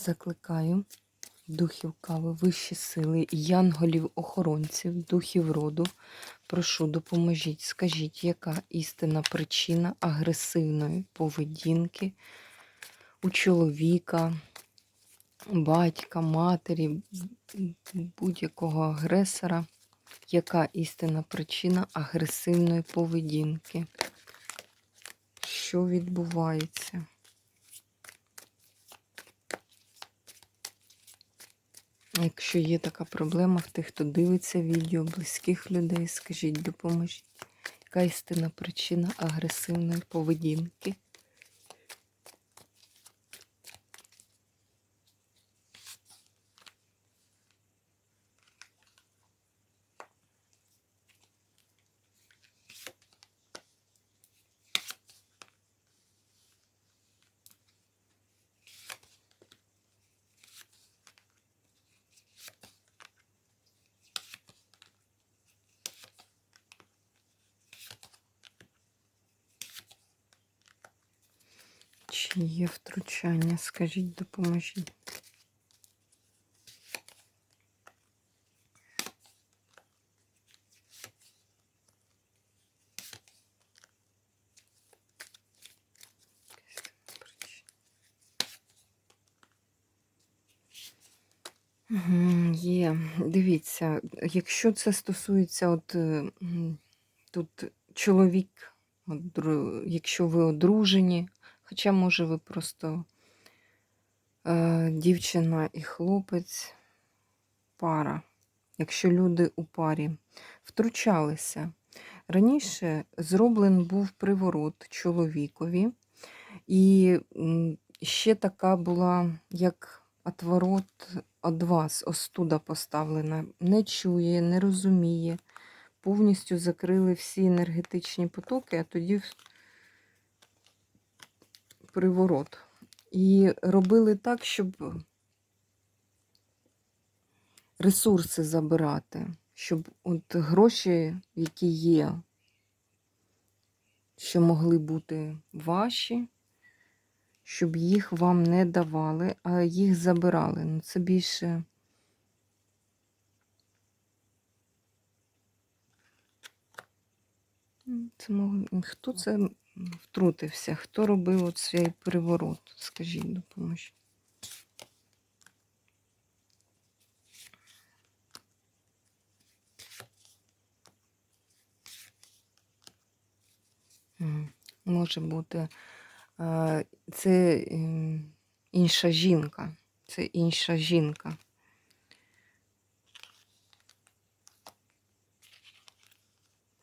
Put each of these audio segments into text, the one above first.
Закликаю духів кави, вищі сили, янголів-охоронців, духів роду. Прошу, допоможіть, скажіть, яка істинна причина агресивної поведінки у чоловіка, батька, матері, будь-якого агресора, яка істинна причина агресивної поведінки? Що відбувається? Якщо є така проблема в тих, хто дивиться відео близьких людей, скажіть, допоможіть. Яка істинна причина агресивної поведінки? Є втручання? Скажіть, допоможіть. Є, дивіться, якщо це стосується, от е, тут чоловік, от, якщо ви одружені, хоча, може, ви просто е, дівчина і хлопець, пара, якщо люди у парі втручалися. Раніше зроблений був приворот чоловікові, і ще така була, як отворот від вас, остуда поставлена, не чує, не розуміє, повністю закрили всі енергетичні потоки, а тоді приворот. І робили так, щоб ресурси забирати, щоб от гроші, які є, що могли бути ваші, щоб їх вам не давали, а їх забирали. Ну, це більше. Це мог... Хто це втрутився? Хто робив цей переворот? Скажіть, допоможіть. Може бути. е, Це ем, інша жінка. Це інша жінка.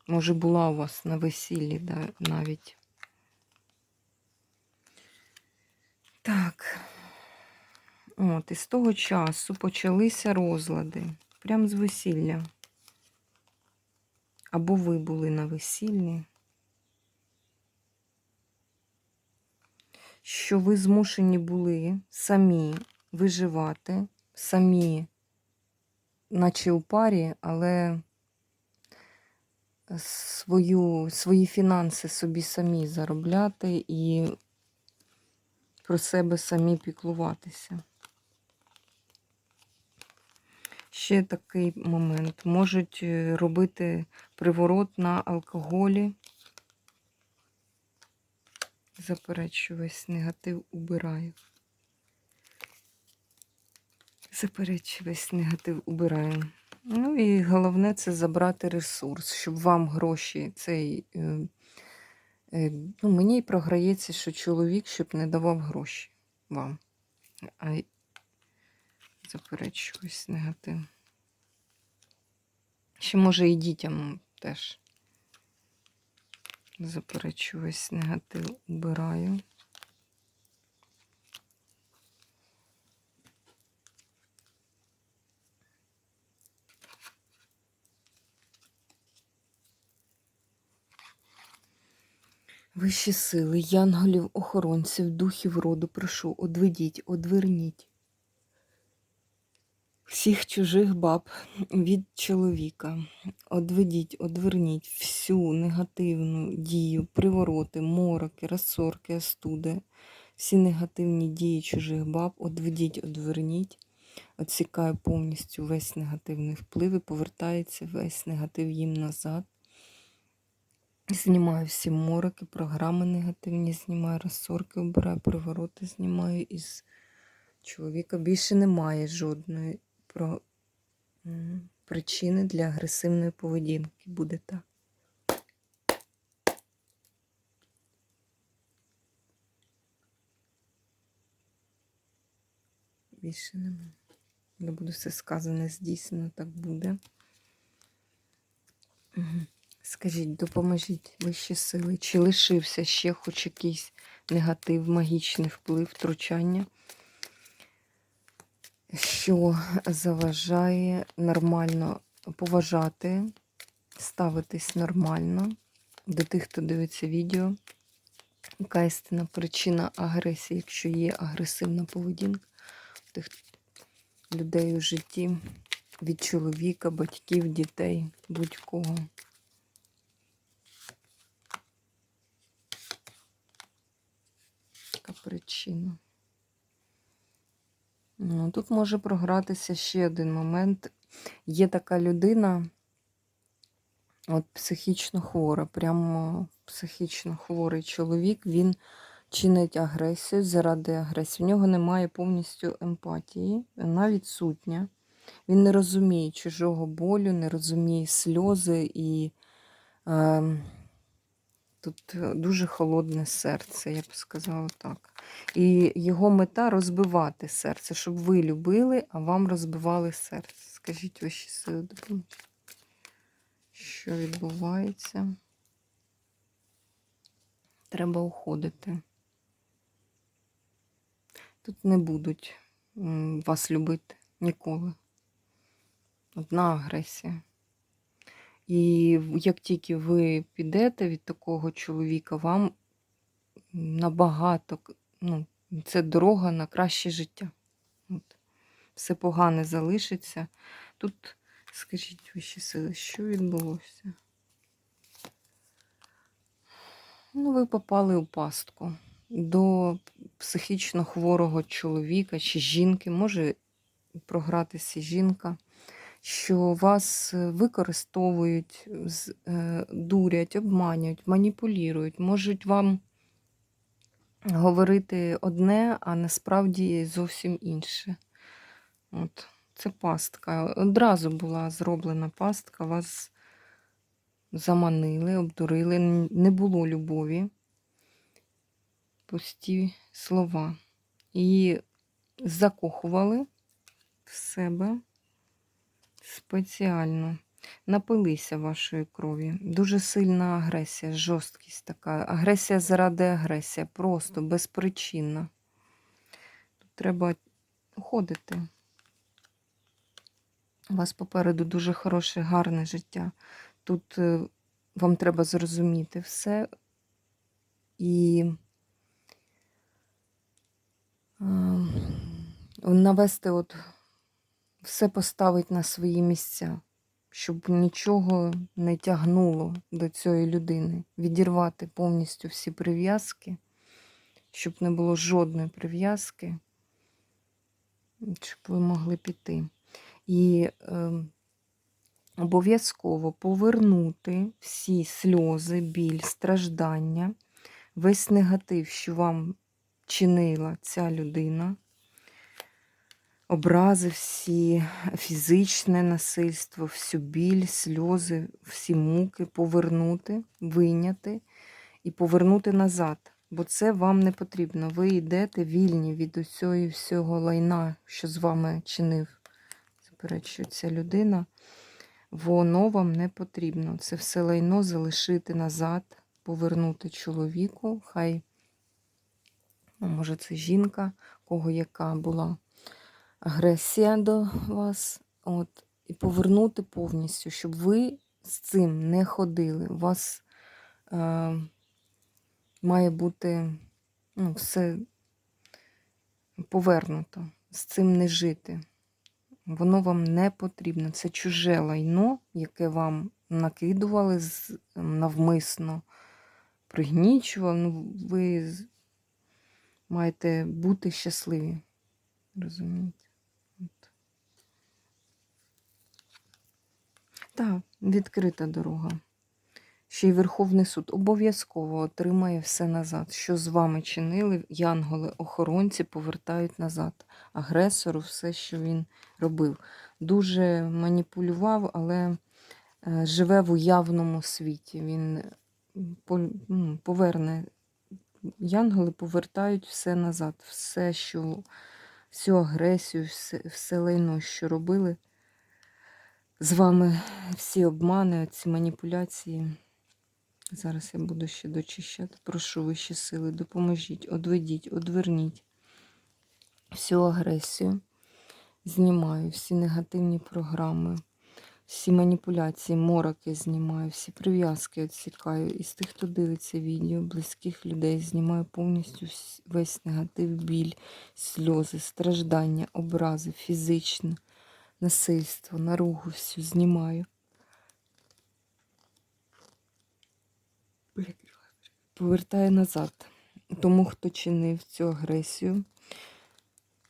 Може, була у вас на весіллі да, навіть. Так. От, і з того часу почалися розлади. Прям з весілля. Або ви були на весіллі. Що ви змушені були самі виживати, самі, наче у парі, але свою, свої фінанси собі самі заробляти і про себе самі піклуватися. Ще такий момент. Можуть е, робити приворот на алкоголі. Заперечую весь негатив убираю. Заперечую весь негатив убираю. Ну і головне це забрати ресурс, щоб вам гроші цей. Е, Ну, мені програється, що чоловік, щоб не давав гроші вам. А заперечуюсь негатив. Ще може і дітям теж. Заперечуюсь негатив убираю. Вищі сили, янголів, охоронців, духів роду, прошу, одведіть, одверніть всіх чужих баб від чоловіка. Одведіть, одверніть всю негативну дію, привороти, мороки, розсорки, остуди, всі негативні дії чужих баб, одведіть, одверніть. Отсікаю повністю весь негативний вплив і повертається весь негатив їм назад. Знімаю всі мороки, програми негативні, знімаю розсорки, обираю привороти, знімаю із чоловіка. Більше немає жодної про... причини для агресивної поведінки. Буде так. Більше немає. Не буде все сказане, здійснено, так буде. Мгм. Скажіть, допоможіть вищі сили, чи лишився ще хоч якийсь негатив, магічний вплив, втручання, що заважає нормально поважати, ставитись нормально до тих, хто дивиться відео. Яка істинна причина агресії, якщо є агресивна поведінка у тих людей у житті від чоловіка, батьків, дітей, будь-кого. Яка причина? Ну, тут може програтися ще один момент. Є така людина, от психічно хвора, прямо психічно хворий чоловік, він чинить агресію заради агресії. В нього немає повністю емпатії, вона відсутня. Він не розуміє чужого болю, не розуміє сльози і е, тут е, дуже холодне серце, я б сказала так. І його мета розбивати серце, щоб ви любили, а вам розбивали серце. Скажіть ваші сили. Що відбувається? Треба уходити. Тут не будуть вас любити ніколи. Одна агресія. І як тільки ви підете від такого чоловіка, вам набагато, ну, це дорога на краще життя. От. Все погане залишиться. Тут, скажіть вищі сили, що відбулося? Ну, ви попали у пастку до психічно хворого чоловіка чи жінки, може програтися жінка, що вас е, використовують, е, дурять, обманюють, маніпулюють, можуть вам говорити одне, а насправді зовсім інше. От, це пастка. Одразу була зроблена пастка, вас заманили, обдурили, не було любові. Пусті слова. І закохували в себе спеціально. Напилися вашої крові. Дуже сильна агресія, жорсткість така. Агресія заради агресія, просто безпричинна. Тут треба уходити. У вас попереду дуже хороше, гарне життя. Тут е, вам треба зрозуміти все і е, навести от все поставить на свої місця, щоб нічого не тягнуло до цієї людини, відірвати повністю всі прив'язки, щоб не було жодної прив'язки, щоб ви могли піти. І е, обов'язково повернути всі сльози, біль, страждання, весь негатив, що вам чинила ця людина образи всі, фізичне насильство, всю біль, сльози, всі муки повернути, вийняти і повернути назад. Бо це вам не потрібно. Ви йдете вільні від усього всього лайна, що з вами чинив. Заперечую, ця людина. Воно вам не потрібно. Це все лайно залишити назад, повернути чоловіку. Хай, ну, може, це жінка, кого яка була агресія до вас. От, і повернути повністю, щоб ви з цим не ходили. У вас е, має бути ну, все повернуто. З цим не жити. Воно вам не потрібно. Це чуже лайно, яке вам накидували навмисно, пригнічували. Ну, ви маєте бути щасливі. Розумієте? Так, відкрита дорога. Ще й Верховний суд обов'язково отримає все назад. Що з вами чинили, янголи-охоронці повертають назад. Агресору все, що він робив. Дуже маніпулював, але е, живе в уявному світі. Він ну, поверне. Янголи повертають все назад. Все, що всю агресію, все, все лайно, що робили з вами, всі обмани, ці маніпуляції. Зараз я буду ще дочищати. Прошу вищі сили, допоможіть, одведіть, одверніть всю агресію. Знімаю всі негативні програми, всі маніпуляції, мороки знімаю, всі прив'язки відсікаю. Із тих, хто дивиться відео, близьких людей, знімаю повністю весь негатив, біль, сльози, страждання, образи, фізичне насильство, наругу всю знімаю. Повертаю назад. Тому, хто чинив цю агресію,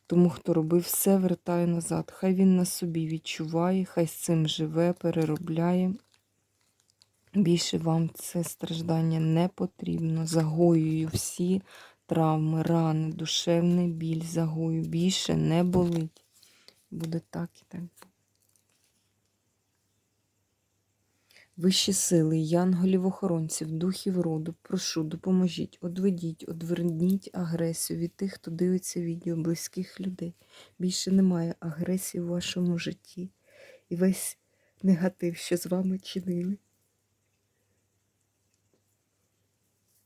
тому, хто робив все, вертаю назад. Хай він на собі відчуває, хай з цим живе, переробляє. Більше вам це страждання не потрібно. Загоюю всі травми, рани, душевний біль, загою. Більше не болить. Буде так і так. Вищі сили, янголів-охоронців, духів роду, прошу, допоможіть, одведіть, одверніть агресію від тих, хто дивиться відео, близьких людей. Більше немає агресії в вашому житті. І весь негатив, що з вами чинили.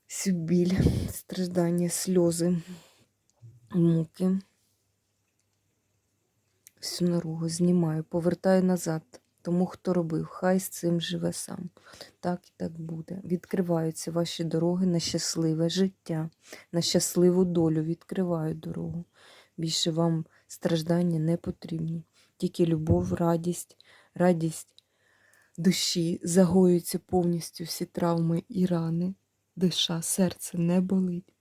Всю біль, страждання, сльози, муки. Всю наругу знімаю, повертаю назад. Тому, хто робив, хай з цим живе сам. Так і так буде. Відкриваються ваші дороги на щасливе життя, на щасливу долю. Відкриваю дорогу. Більше вам страждання не потрібні. Тільки любов, радість, радість душі загоюються повністю всі травми і рани. Душа, серце не болить.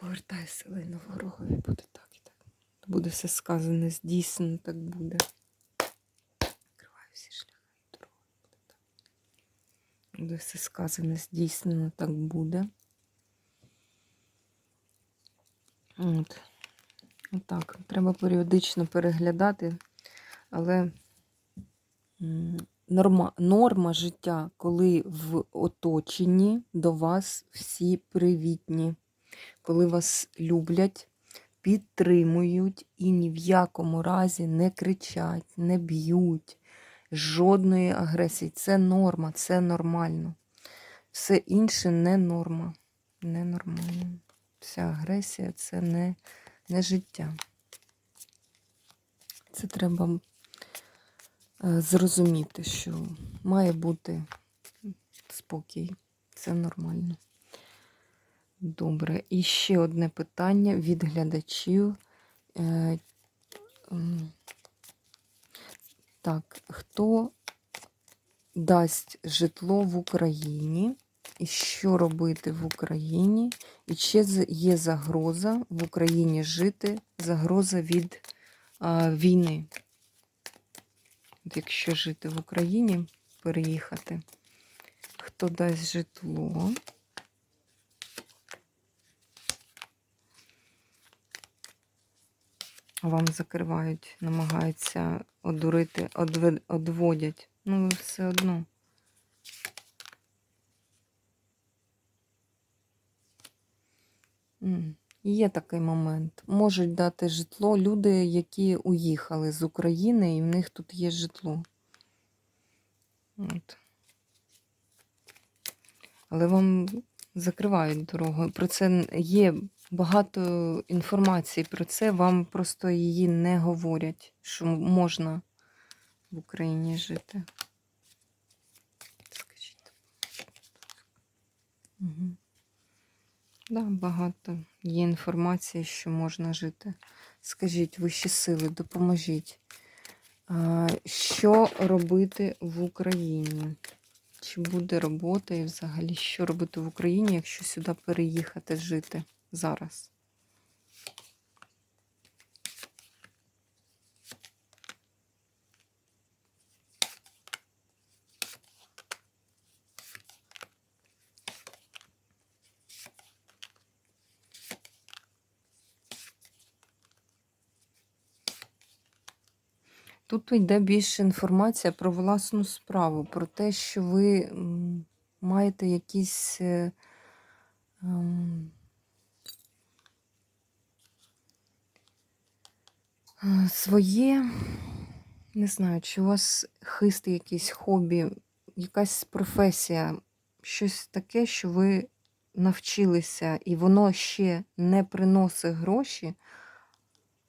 Повертай селину ворогові, буде так і так. Буде все сказане, здійснено, так буде. Відкриваю всі шляхи і дороги, буде так. Буде все сказане, здійснено, так буде. От. Отак. Треба періодично переглядати, але норма, норма життя, коли в оточенні до вас всі привітні, коли вас люблять, підтримують і ні в якому разі не кричать, не б'ють, жодної агресії. Це норма, це нормально. Все інше не норма. Ненормально. Вся агресія це не, не життя. Це треба е, зрозуміти, що має бути спокій. Це нормально. Добре. І ще одне питання від глядачів. Е, Так, хто дасть житло в Україні? І що робити в Україні? І чи є загроза в Україні жити, загроза від а, війни? Якщо жити в Україні, переїхати, хто дасть житло? Вам закривають, намагаються одурити, одводять. Ну, все одно. Є такий момент. Можуть дати житло люди, які уїхали з України, і в них тут є житло. От. Але вам закривають дорогу. Про це є багато інформації про це, вам просто її не говорять, що можна в Україні жити. Скажіть. Угу. Да, багато є інформації, що можна жити. Скажіть, вищі сили, допоможіть. А, Що робити в Україні? Чи буде робота і взагалі що робити в Україні, якщо сюди переїхати жити зараз? Тут йде більше інформація про власну справу, про те, що ви маєте якісь е, ем, своє, не знаю, чи у вас хист якийсь хобі, якась професія, щось таке, що ви навчилися, і воно ще не приносить гроші,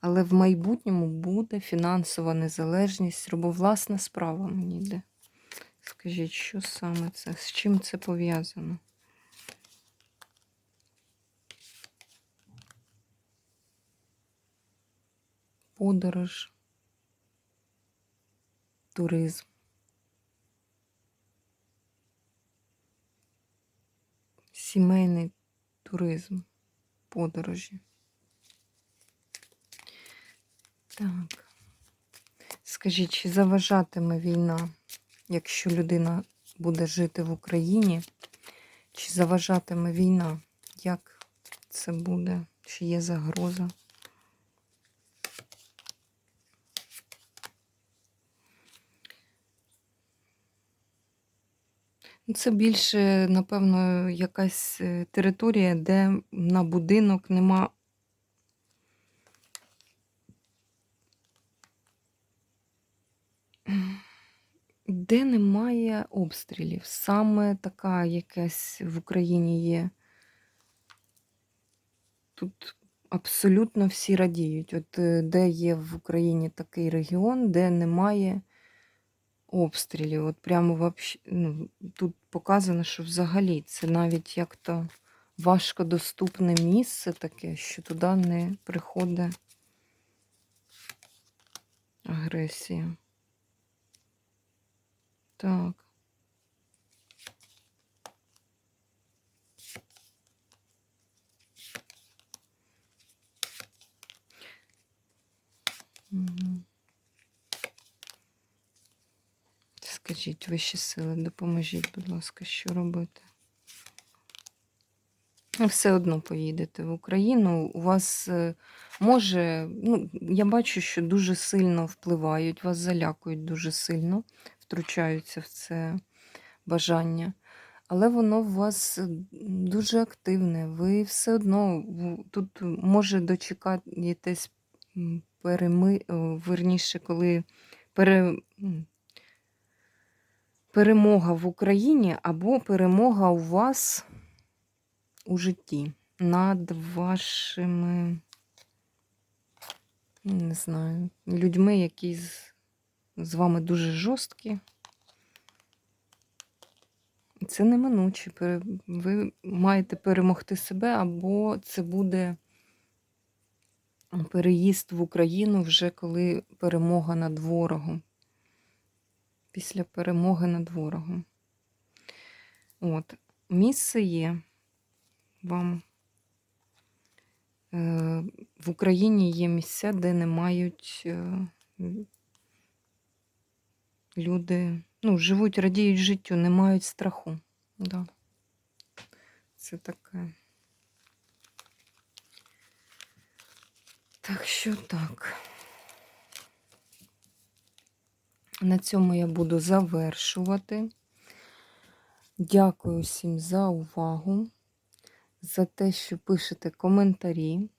але в майбутньому буде фінансова незалежність, робовласна справа мені йде. Скажіть, що саме це? З чим це пов'язано? Подорож, туризм. Сімейний туризм, подорожі. Так. Скажіть, чи заважатиме війна, якщо людина буде жити в Україні? Чи заважатиме війна? Як це буде? Чи є загроза? Це більше, напевно, якась е, територія, де на будинок нема Де немає обстрілів. Саме така якась в Україні є. Тут абсолютно всі радіють. От е, де є в Україні такий регіон, де немає обстрілів. От прямо вообще, ну, тут показано, що взагалі це навіть як-то важкодоступне місце таке, що туди не приходить агресія. Так. Мгм. Скажіть, вищі сили, допоможіть, будь ласка, що робити? Ну, все одно поїдете в Україну. У вас е, може, ну, я бачу, що дуже сильно впливають, вас залякують дуже сильно, втручаються в це бажання. Але воно у вас е, дуже активне. Ви все одно тут може дочекаєтесь м, переми, верніше, коли пере, перемога в Україні або перемога у вас у житті над вашими, ну, не знаю, людьми, які з, з вами дуже жорсткі. Це неминуче. Ви маєте перемогти себе, або це буде переїзд в Україну вже коли перемога над ворогом. Після перемоги над ворогом. От, місце є вам. Е, В Україні є місця, де не мають е, люди, ну, живуть, радіють життю, не мають страху. Да. Це таке. Так що так. На цьому я буду завершувати. Дякую всім за увагу, за те, що пишете коментарі.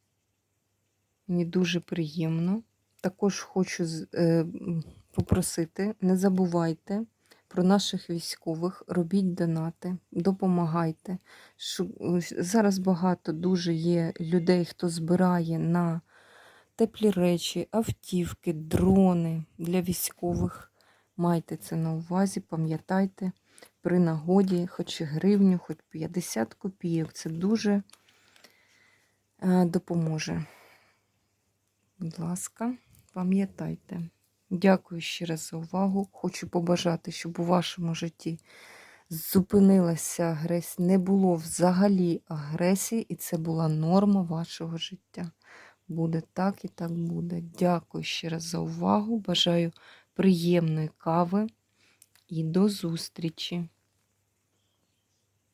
Мені дуже приємно. Також хочу е, попросити, не забувайте про наших військових, робіть донати, допомагайте. Зараз багато дуже є людей, хто збирає на теплі речі, автівки, дрони для військових. Майте це на увазі, пам'ятайте. при нагоді, хоч і гривню, хоч 50 копійок. Це дуже е, допоможе. Будь ласка, пам'ятайте. Дякую ще раз за увагу. Хочу побажати, щоб у вашому житті зупинилася агресія, не було взагалі агресії, і це була норма вашого життя. Буде так і так буде. Дякую ще раз за увагу. Бажаю приємної кави і до зустрічі!